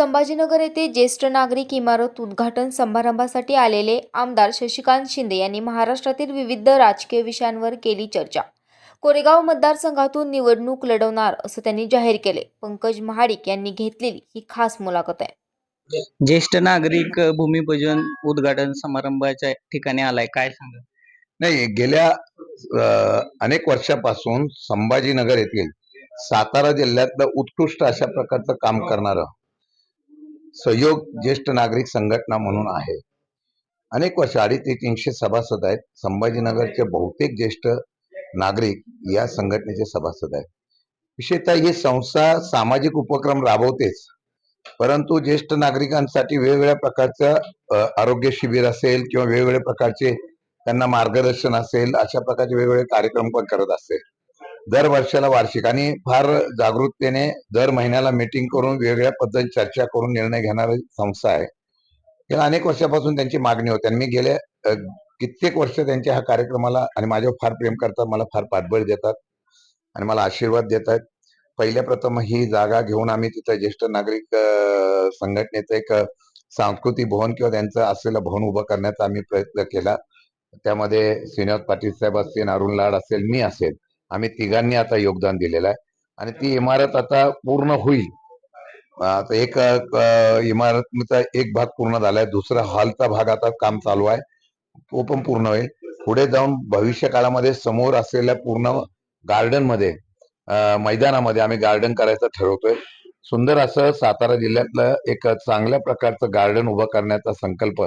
संभाजीनगर येथे ज्येष्ठ नागरिक इमारत उद्घाटन समारंभासाठी आलेले आमदार शशिकांत शिंदे यांनी महाराष्ट्रातील विविध राजकीय विषयांवर केली चर्चा. कोरेगाव मतदारसंघातून निवडणूक लढवणार असं त्यांनी जाहीर केले. पंकज महाडिक यांनी घेतलेली ही खास मुलाखत आहे. ज्येष्ठ नागरिक भूमिपूजन उद्घाटन समारंभाच्या ठिकाणी आलाय. काय सांगा? नाही गेल्या अ, अनेक वर्षापासून संभाजीनगर येथील सातारा जिल्ह्यातलं उत्कृष्ट अशा प्रकारचं काम करणारं सहयोग ज्येष्ठ नागरिक संघटना म्हणून आहे. अनेक वर्ष अडीच ते तीनशे सभासद आहेत. संभाजीनगरचे बहुतेक ज्येष्ठ नागरिक या संघटनेचे सभासद आहेत. विशेषतः ही संस्था सामाजिक उपक्रम राबवतेच. परंतु ज्येष्ठ नागरिकांसाठी वेगवेगळ्या प्रकारचं आरोग्य शिबिर असेल किंवा वेगवेगळ्या प्रकारचे त्यांना मार्गदर्शन असेल अशा प्रकारचे वेगवेगळे कार्यक्रम पण करत असेल. दर वर्षाला वार्षिक. आणि फार जागृततेने दर महिन्याला मीटिंग करून वेगवेगळ्या पद्धतीने चर्चा करून निर्णय घेणारी संस्था आहे. गेल्या अनेक वर्षापासून त्यांची मागणी होती आणि मी गेले कित्येक वर्ष त्यांच्या ह्या कार्यक्रमाला आणि माझ्यावर फार प्रेम करतात मला फार पाठबळ देतात आणि मला आशीर्वाद देत आहेत पहिल्या प्रथम ही जागा घेऊन आम्ही तिथं ज्येष्ठ नागरिक संघटनेचं एक सांस्कृतिक भवन किंवा त्यांचं असलेलं भवन उभं करण्याचा आम्ही प्रयत्न केला. त्यामध्ये श्रीनिवास पाटील साहेब असतील अरुण लाड असेल मी असेल. आम्ही तिघांनी आता योगदान दिलेलं आहे. आणि ती इमारत आता पूर्ण होईल. आता एक इमारतीचा एक भाग पूर्ण झालाय दुसरा हॉलचा भाग आता काम चालू आहे. तो पण पूर्ण होईल. पुढे जाऊन भविष्य काळामध्ये समोर असलेल्या पूर्ण गार्डनमध्ये मैदानामध्ये आम्ही गार्डन करायचं ठरवतोय. सुंदर असं सातारा जिल्ह्यातलं एक चांगल्या प्रकारचं गार्डन उभं करण्याचा संकल्प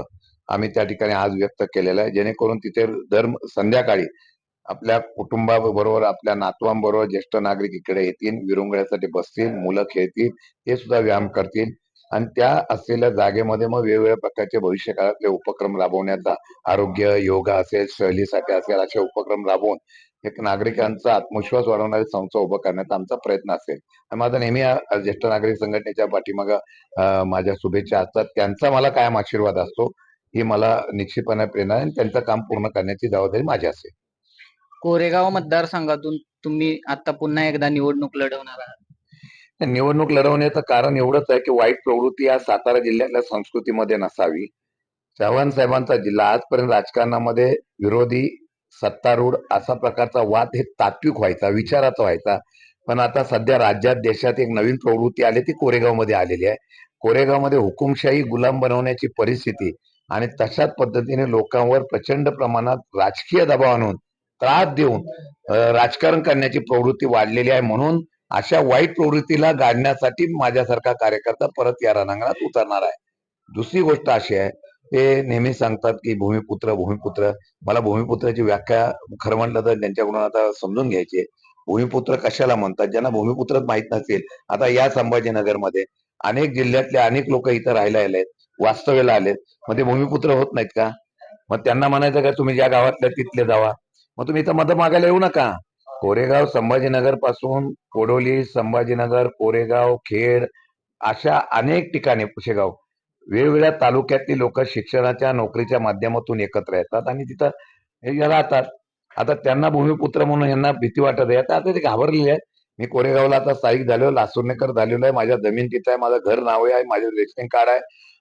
आम्ही त्या ठिकाणी आज व्यक्त केलेला आहे. जेणेकरून तिथे दर संध्याकाळी आपल्या कुटुंबाबरोबर आपल्या नातवांबरोबर ज्येष्ठ नागरिक इकडे येतील विरंगुळ्यासाठी बसतील मुलं खेळतील ते सुद्धा व्यायाम करतील. आणि त्या असलेल्या जागेमध्ये मग वेगवेगळ्या प्रकारचे भविष्य काळातले उपक्रम राबवण्याचा आरोग्य योगा असेल शैलीसाठी असेल असे उपक्रम राबवून एक नागरिकांचा आत्मविश्वास वाढवणारी संस्था उभं करण्याचा आमचा प्रयत्न असेल. आणि माझा नेहमी ज्येष्ठ नागरिक संघटनेच्या पाठीमाग माझ्या शुभेच्छा असतात. त्यांचा मला कायम आशीर्वाद असतो. ही मला निश्चितपणे प्रेरणा आहे आणि त्यांचं काम पूर्ण करण्याची जबाबदारी माझी असेल. कोरेगाव मतदारसंघातून तुम्ही आता पुन्हा एकदा निवडणूक लढवणार आहात. निवडणूक लढवण्याचं कारण एवढंच आहे की वाईट प्रवृत्ती या सातारा जिल्ह्यातल्या संस्कृतीमध्ये नसावी. चव्हाण साहेबांचा जिल्हा आजपर्यंत राजकारणामध्ये विरोधी सत्तारूढ असा प्रकारचा वाद हे तात्विक व्हायचा विचाराचा व्हायचा. पण आता सध्या राज्यात देशात एक नवीन प्रवृत्ती आली ती कोरेगावमध्ये आलेली आहे. कोरेगावमध्ये हुकुमशाही गुलाम बनवण्याची परिस्थिती आणि तशाच पद्धतीने लोकांवर प्रचंड प्रमाणात राजकीय दबाव आणून त्रास देऊन राजकारण करण्याची प्रवृत्ती वाढलेली आहे म्हणून अशा वाईट प्रवृत्तीला गाडण्यासाठी माझ्यासारखा कार्यकर्ता परत या रणांगणात उतरणार आहे. दुसरी गोष्ट अशी आहे ते नेहमी सांगतात की भूमिपुत्र भूमिपुत्र. मला भूमिपुत्राची व्याख्या खरं म्हटलं तर त्यांच्याकडून आता समजून घ्यायची आहे. भूमिपुत्र कशाला म्हणतात? ज्यांना भूमिपुत्रच माहीत नसेल. आता या संभाजीनगरमध्ये अनेक जिल्ह्यातले अनेक लोक इथं राहायला आलेत वास्तव्याला आलेत. मग ते भूमिपुत्र होत नाहीत का? मग त्यांना म्हणायचं का तुम्ही ज्या गावातल्या तिथले जावा. मग तुम्ही इथं मदत मागायला येऊ नका. कोरेगाव संभाजीनगरपासून कोडोली संभाजीनगर कोरेगाव खेड अशा अनेक ठिकाणी पुशेगाव वेगवेगळ्या तालुक्यातली लोक शिक्षणाच्या नोकरीच्या माध्यमातून एकत्र येतात आणि तिथं हे राहतात. आता त्यांना भूमिपुत्र म्हणून यांना भीती वाटत आहे. आता आता ते घाबरलेले आहेत. मी कोरेगावला आता स्थायिक झालो लासूरनेकर झालेलो आहे. माझ्या जमीन तिथं आहे. माझं घर नावे आहे. माझं रेशनिंग कार्ड आहे.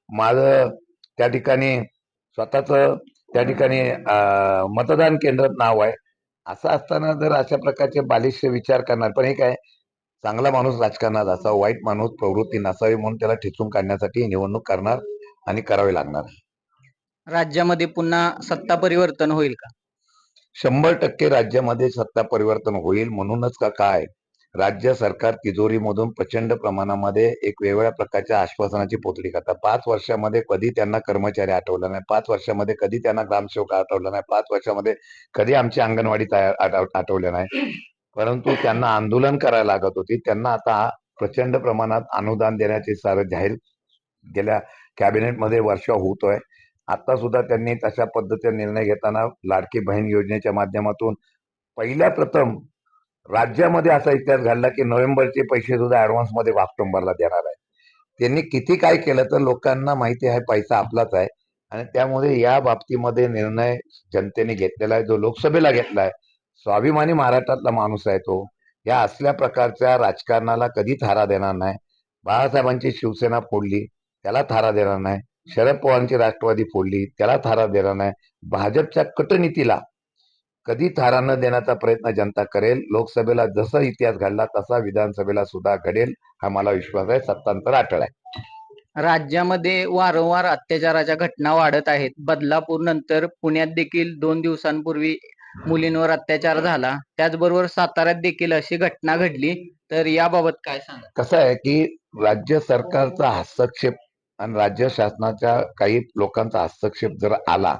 माझं त्या ठिकाणी स्वतःच त्या ठिकाणी मतदान केंद्रात नाव आहे. असं असताना जर अशा प्रकारचे बालिश विचार करणार पण हे काय चांगला माणूस राजकारणात असावा वाईट माणूस प्रवृत्ती नसावी म्हणून त्याला ठिचून काढण्यासाठी निवडणूक करणार आणि करावी लागणार. राज्यामध्ये पुन्हा सत्ता परिवर्तन होईल का? शंभर टक्के राज्यामध्ये सत्ता परिवर्तन होईल म्हणूनच का काय? राज्य सरकार तिजोरीमधून प्रचंड प्रमाणामध्ये एक वेगवेगळ्या प्रकारच्या आश्वासनाची पोतडी करतात. पाच वर्षामध्ये कधी त्यांना कर्मचारी आठवला नाही पाच वर्षामध्ये कधी त्यांना ग्रामसेवक आठवला नाही पाच वर्षामध्ये कधी आमची अंगणवाडी तयार आठवले नाही. परंतु त्यांना आंदोलन करायला लागत होती. त्यांना आता प्रचंड प्रमाणात अनुदान देण्याचे सारं जाहीर गेल्या कॅबिनेटमध्ये वर्षा होतोय. आता सुद्धा त्यांनी तशा पद्धतीने निर्णय घेताना लाडकी बहीण योजनेच्या माध्यमातून पहिल्या प्रथम राज्यामध्ये असा इतिहास घडला की नोव्हेंबरचे पैसे सुद्धा ऍडव्हान्समध्ये ऑक्टोबरला देणार आहे. त्यांनी किती काय केलं तर लोकांना माहिती आहे पैसा आपलाच आहे. आणि त्यामुळे या बाबतीमध्ये निर्णय जनतेने घेतलेला आहे जो लोकसभेला घेतला आहे स्वाभिमानी महाराष्ट्रातला माणूस आहे तो. या असल्या प्रकारच्या राजकारणाला कधी थारा देणार नाही. बाळासाहेबांची शिवसेना फोडली त्याला थारा देणार नाही. शरद पवारांची राष्ट्रवादी फोडली त्याला थारा देणार नाही. भाजपच्या कटनीतीला कधी थारा न देण्याचा प्रयत्न जनता करेल. लोकसभेला जसा इतिहास घडला तसा विधानसभेला सुद्धा घडेल हा मला विश्वास आहे. सत्तांतर अटळ आहे. राज्यामध्ये वारंवार अत्याचाराच्या घटना वाढत आहेत. बदलापूर नंतर पुण्यात देखील दोन दिवसांपूर्वी मुलींवर अत्याचार झाला. त्याचबरोबर साताऱ्यात देखील अशी घटना घडली. तर याबाबत काय सांगा कसं आहे की राज्य सरकारचा हस्तक्षेप आणि राज्य शासनाच्या काही लोकांचा हस्तक्षेप जर आला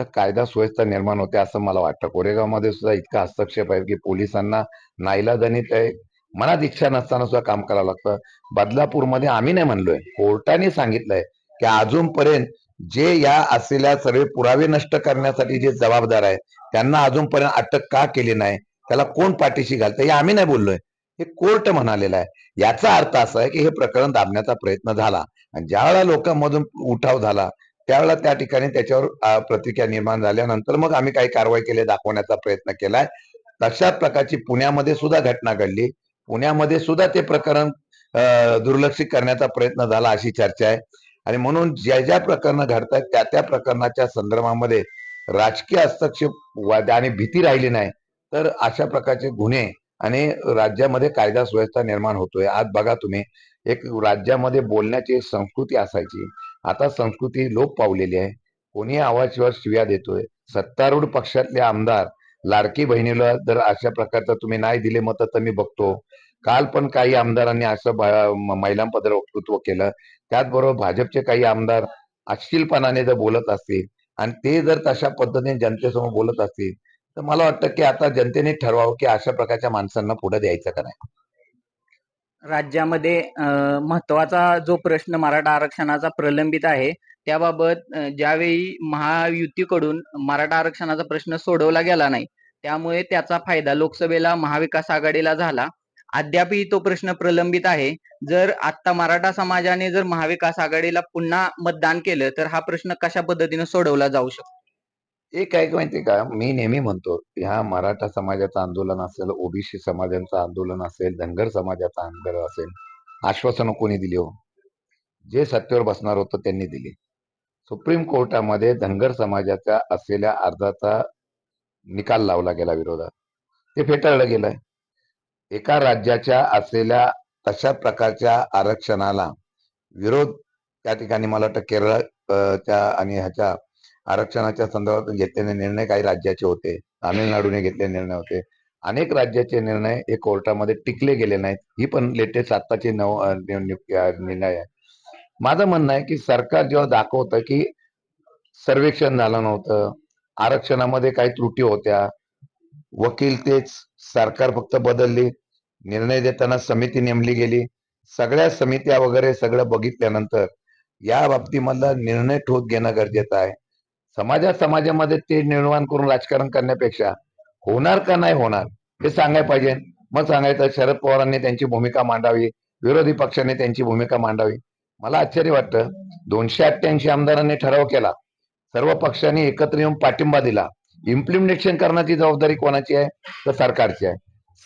तर कायदा सुव्यवस्था निर्माण होते असं मला वाटतं. कोरेगावमध्ये सुद्धा इतका हस्तक्षेप आहे की पोलिसांना नाईलाजानी ते मनात इच्छा नसताना सुद्धा काम करावं लागतं. बदलापूरमध्ये आम्ही नाही म्हणलोय. कोर्टाने सांगितलंय की अजूनपर्यंत जे या असलेल्या सर्व पुरावे नष्ट करण्यासाठी जे जबाबदार आहे त्यांना अजूनपर्यंत अटक का केली नाही? त्याला कोण पाठीशी घालतं? हे आम्ही नाही बोललोय. हे कोर्ट म्हणालेलं आहे. याचा अर्थ असा आहे की हे प्रकरण दाबण्याचा प्रयत्न झाला. आणि ज्यावेळेला लोकांमधून उठाव झाला त्यावेळेला त्या ठिकाणी त्याच्यावर प्रतिक्रिया निर्माण झाल्यानंतर मग आम्ही काही कारवाई केली दाखवण्याचा प्रयत्न केलाय. तशा प्रकारची पुण्यामध्ये सुद्धा घटना घडली. पुण्यामध्ये सुद्धा ते प्रकरण दुर्लक्षित करण्याचा प्रयत्न झाला अशी चर्चा आहे. आणि म्हणून ज्या ज्या प्रकरणं आहेत त्या त्या प्रकरणाच्या संदर्भामध्ये राजकीय हस्तक्षेप आणि भीती राहिली नाही तर अशा प्रकारचे गुन्हे आणि राज्यामध्ये कायदा सुव्यवस्था निर्माण होतोय. आज बघा तुम्ही एक राज्यामध्ये बोलण्याची संस्कृती असायची. आता संस्कृती लोप पावलेली आहे. कोणी आवाजशिवाय शिव्या देतोय. सत्तारूढ पक्षातले आमदार लाडकी बहिणीला जर अशा प्रकारचं तुम्ही नाही दिले मत तर मी बघतो. काल पण काही आमदारांनी असं महिलांबद्दल वक्तृत्व केलं. त्याचबरोबर भाजपचे काही आमदार अश्लीलपणाने जर बोलत असतील आणि ते जर तशा पद्धतीने जनतेसमोर बोलत असतील तर मला वाटतं की आता जनतेने ठरवावं की अशा प्रकारच्या माणसांना पुढे द्यायचं का नाही. राज्यामध्ये अं, महत्त्वाचा जो प्रश्न मराठा आरक्षणाचा प्रलंबित आहे त्याबाबत ज्यावेळी महायुतीकडून मराठा आरक्षणाचा प्रश्न सोडवला गेला नाही त्यामुळे त्याचा फायदा लोकसभेला महाविकास आघाडीला झाला. अद्यापही तो प्रश्न प्रलंबित आहे. जर आता मराठा समाजाने जर महाविकास आघाडीला पुन्हा मतदान केलं तर हा प्रश्न कशा पद्धतीने सोडवला जाऊ शकतो? एक आहे माहितीये का? मी नेहमी म्हणतो ह्या मराठा समाजाचं आंदोलन असेल ओबीसी समाजाचं आंदोलन असेल धनगर समाजाचं आंदोलन असेल आश्वासनं कोणी दिली हो? जे सत्तेवर बसणार होतं त्यांनी दिली. सुप्रीम कोर्टामध्ये धनगर समाजाच्या असलेल्या अर्जाचा निकाल लावला गेला विरोधात. ते फेटाळलं गेलंय. एका राज्याच्या असलेल्या तशा प्रकारच्या आरक्षणाला विरोध त्या ठिकाणी मला वाटतं केरळ त्या आणि ह्याच्या आरक्षणाच्या संदर्भात घेतलेले निर्णय काही राज्याचे होते. तामिळनाडूने घेतलेले निर्णय होते. अनेक राज्याचे निर्णय हे कोर्टामध्ये टिकले गेले नाहीत. ही पण लेटेस्ट आत्ताची नव निर्णय आहे. माझं म्हणणं आहे की सरकार जेव्हा दाखवतं की सर्वेक्षण झालं नव्हतं आरक्षणामध्ये काही त्रुटी होत्या वकील तेच सरकार फक्त बदलली निर्णय देताना समिती नेमली गेली सगळ्या समित्या वगैरे सगळं बघितल्यानंतर या बाबतीमधला निर्णय ठोक घेणं गरजेचं आहे. समाजात समाजामध्ये ते निर्माण करून राजकारण करण्यापेक्षा होणार का नाही होणार हे सांगायला पाहिजे. मग सांगायचं शरद पवारांनी त्यांची भूमिका मांडावी विरोधी पक्षाने त्यांची भूमिका मांडावी. मला आश्चर्य वाटतं दोनशे अठ्ठ्याऐंशी आमदारांनी ठराव केला. सर्व पक्षांनी एकत्र येऊन पाठिंबा दिला. इम्प्लिमेंटेशन करण्याची जबाबदारी कोणाची आहे? तर सरकारची आहे.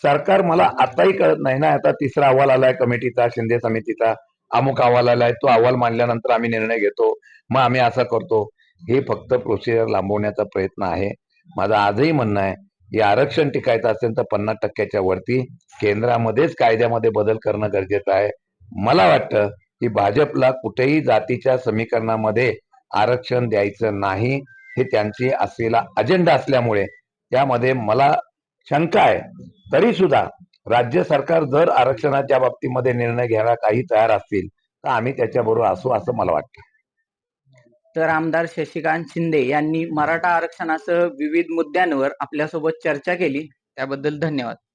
सरकार मला आताही कळत नाही ना आता तिसरा अहवाल आलाय कमिटीचा शिंदे समितीचा. अमुक अहवाल आलाय तो अहवाल मांडल्यानंतर आम्ही निर्णय घेतो. मग आम्ही असं करतो. हे फक्त प्रोसिजर लांबवण्याचा प्रयत्न आहे. माझं आजही म्हणणं आहे की आरक्षण टिकायचं असेल तर पन्नास टक्क्याच्या वरती केंद्रामध्येच कायद्यामध्ये बदल करणं गरजेचं आहे. मला वाटतं की भाजपला कुठेही जातीच्या समीकरणामध्ये आरक्षण द्यायचं नाही हे त्यांची असलेला अजेंडा असल्यामुळे त्यामध्ये मला शंका आहे. तरी सुद्धा राज्य सरकार जर आरक्षणाच्या बाबतीमध्ये निर्णय घ्यायला काही तयार असतील तर आम्ही त्याच्याबरोबर असू असं मला वाटतं. तर आमदार शशिकांत शिंदे यांनी मराठा आरक्षणासह विविध मुद्द्यांवर आपल्यासोबत चर्चा केली. त्याबद्दल धन्यवाद.